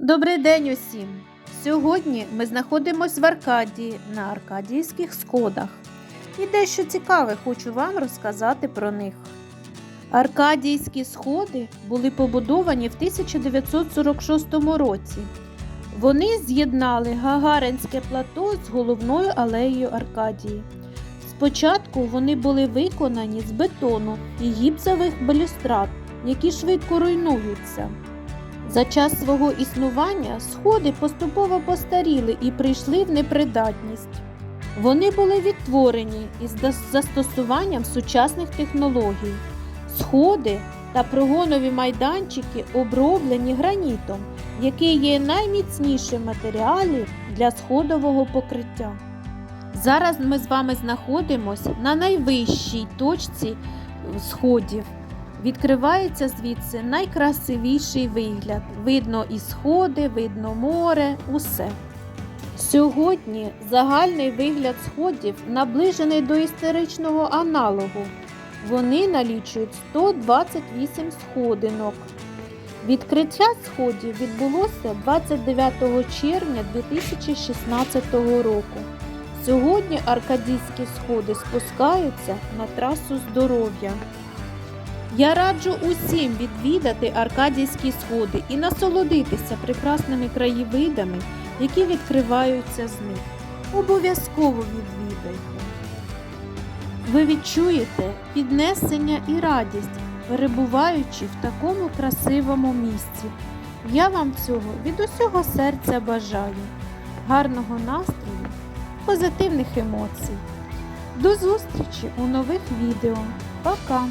Добрий день усім! Сьогодні ми знаходимося в Аркадії на Аркадійських сходах. І дещо цікаве хочу вам розказати про них. Аркадійські сходи були побудовані в 1946 році. Вони з'єднали Гагаринське плато з головною алеєю Аркадії. Спочатку вони були виконані з бетону і гіпсових балюстрад, які швидко руйнуються. За час свого існування сходи поступово постаріли і прийшли в непридатність. Вони були відтворені із застосуванням сучасних технологій. Сходи та прогонові майданчики оброблені гранітом, який є найміцнішим матеріалом для сходового покриття. Зараз ми з вами знаходимося на найвищій точці сходів. Відкривається звідси найкрасивіший вигляд. Видно і сходи, видно море, усе. Сьогодні загальний вигляд сходів наближений до історичного аналогу. Вони налічують 128 сходинок. Відкриття сходів відбулося 29 червня 2016 року. Сьогодні аркадійські сходи спускаються на трасу здоров'я. Я раджу усім відвідати аркадійські сходи і насолодитися прекрасними краєвидами, які відкриваються з них. Обов'язково відвідайте. Ви відчуєте піднесення і радість, перебуваючи в такому красивому місці. Я вам цього від усього серця бажаю, гарного настрою, позитивних емоцій. До зустрічі у нових відео. Пока!